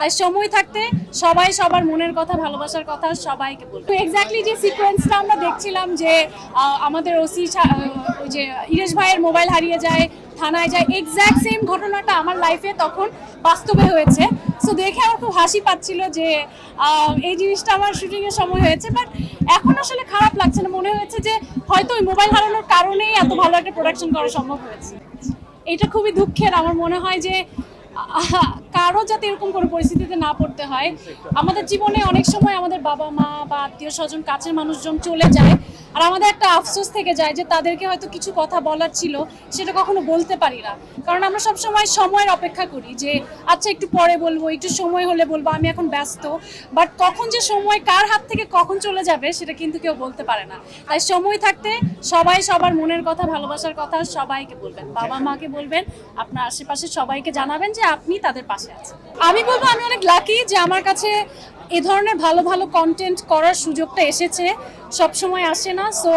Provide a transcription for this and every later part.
তাই সময় থাকতে সবাই সবার মনের কথা, ভালোবাসার কথা সবাইকে বলব। এক্স্যাক্টলি যে সিকোয়েন্সটা আমরা দেখছিলাম যে আমাদের ওসি যে ইরেশ ভাইয়ের মোবাইল হারিয়ে যায়, থানায় যায় এক্স্যাক্ট সেম ঘটনাটা আমার লাইফে তখন বাস্তবে হয়েছে। সো দেখে আমার খুব হাসি পাচ্ছিল যে এই জিনিসটা আমার শুটিংয়ের সময় হয়েছে বাট এখন আসলে খারাপ লাগছে না। মনে হয়েছে যে হয়তো ওই মোবাইল হারানোর কারণেই এত ভালো একটা প্রোডাকশন করা সম্ভব হয়েছে। এটা খুবই দুঃখের। আমার মনে হয় যে কারও যাতে এরকম কোনো পরিস্থিতিতে না পড়তে হয়। আমাদের জীবনে অনেক সময় আমাদের বাবা মা বা আত্মীয় স্বজন কাছের মানুষজন চলে যায়। আর আমাদের একটা আফসোস থেকে যায় যে তাদেরকে হয়তো কিছু কথা বলার ছিল, সেটা কখনো বলতে পারি না। কারণ আমরা সব সময় সময়ের অপেক্ষা করি যে আচ্ছা একটু পরে বলব, একটু সময় হলে বলব, আমি এখন ব্যস্ত। বাট কখন যে সময় কার হাত থেকে কখন চলে যাবে, সেটা কিন্তু কেউ বলতে পারে না। তাই সময় থাকতে সবাই সবার মনের কথা, ভালোবাসার কথা সবাইকে বলবেন। বাবা মাকে বলবেন, আপনার আশেপাশে সবাইকে জানাবেন যে আপনি তাদের পাশে আছেন। আমি বলব, আমি অনেক লাকি যে আমার কাছে এ ধরনের ভালো ভালো কন্টেন্ট করার সুযোগটা এসেছে। সব সময় আসে না। সো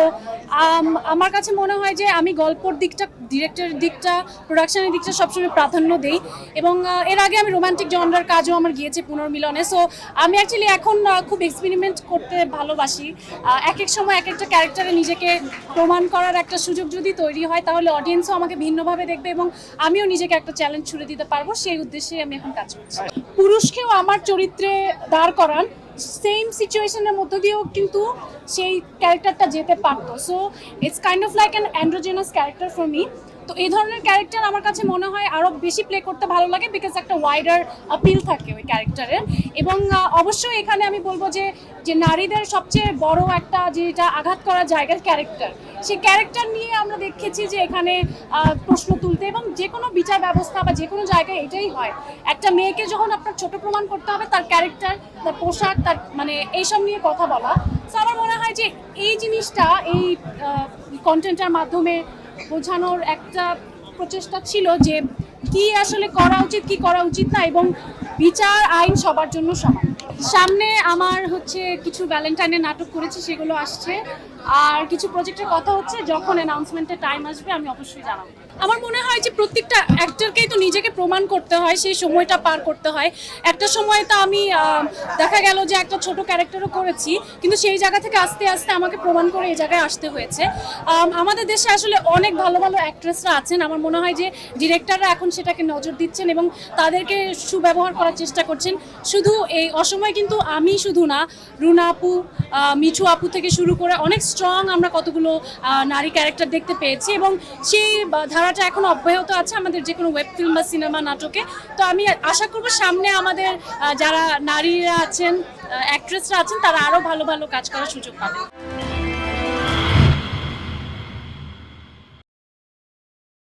আমার কাছে মনে হয় যে আমি গল্পর দিকটা ডিরেক্টরের দিকটা প্রোডাকশনের দিকটা সবসময় প্রাধান্য দেই। এবং এর আগে আমি রোমান্টিক জনরার কাজও আমার গিয়েছে পুনর্মিলনে। সো আমি অ্যাকচুয়ালি এখন খুব এক্সপেরিমেন্ট করতে ভালোবাসি। এক এক সময় এক একটা ক্যারেক্টারে নিজেকে প্রমাণ করার একটা সুযোগ যদি তৈরি হয়, তাহলে অডিয়েন্সও আমাকে ভিন্নভাবে দেখবে এবং আমিও নিজেকে একটা চ্যালেঞ্জ ছুড়ে দিতে পারব। সেই উদ্দেশ্যে আমি এখন কাজ করছি। পুরুষকেও আমার চরিত্রে দাঁড় করান। সেম সিচুয়েশনের মধ্য দিয়েও কিন্তু সেই ক্যারেক্টারটা যেতে পারতো। So it's kind of like an androgynous character for me তো এই ধরনের ক্যারেক্টার আমার কাছে মনে হয় আরও বেশি প্লে করতে ভালো লাগে বিকজ একটা ওয়াইডার আপিল থাকে ওই ক্যারেক্টারের এবং অবশ্যই এখানে আমি বলব যে যে নারীদের সবচেয়ে বড় একটা যেটা আঘাত করা জায়গা ক্যারেক্টার সেই ক্যারেক্টার নিয়ে আমরা দেখেছি যে এখানে প্রশ্ন তুলতে এবং যে কোনো বিচার ব্যবস্থা বা যে কোনো জায়গায় এটাই হয়। একটা মেয়েকে যখন আপনার ছোট প্রমাণ করতে হবে, তার ক্যারেক্টার তার পোশাক, তার মানে এইসব নিয়ে কথা বলা। তো আমার মনে হয় যে এই জিনিসটা, এই কন্টেন্টের মাধ্যমে বোঝানোর একটা প্রচেষ্টা ছিল যে কি আসলে করা উচিত, কি করা উচিত না এবং বিচার আইন সবার জন্য সমান। সামনে আমার হচ্ছে কিছু ভ্যালেন্টাইনের নাটক করেছি, সেগুলো আসছে। আর কিছু প্রজেক্টের কথা হচ্ছে, যখন অ্যানাউন্সমেন্টের টাইম আসবে, আমি অবশ্যই জানাব। আমার মনে হয় যে প্রত্যেকটা অ্যাক্টরকেই তো নিজেকে প্রমাণ করতে হয়, সেই সময়টা পার করতে হয়। একটা সময় তো আমি দেখা গেল যে একটা ছোট ক্যারেক্টারও করেছি, কিন্তু সেই জায়গা থেকে আস্তে আস্তে আমাকে প্রমাণ করে এই জায়গায় আসতে হয়েছে। আমাদের দেশে আসলে অনেক ভালো ভালো অ্যাক্ট্রেসরা আছেন। আমার মনে হয় যে ডিরেক্টররা এখন সেটাকে নজর দিচ্ছেন এবং তাদেরকে সুব্যবহার করার চেষ্টা করছেন। শুধু এই অসময় কিন্তু আমি শুধু না, রুনা আপু মিঠু আপু থেকে শুরু করে অনেক স্ট্রং আমরা কতগুলো নারী ক্যারেক্টার দেখতে পেয়েছি এবং সেই ধারাটা এখন অব্যাহত আছে আমাদের যে কোনো ওয়েব ফিল্ম বা সিনেমা নাটকে। তো আমি আশা করব সামনে আমাদের যারা নারীরা আছেন অ্যাক্ট্রেসরা আছেন, তারা আরও ভালো ভালো কাজ করার সুযোগ পাবে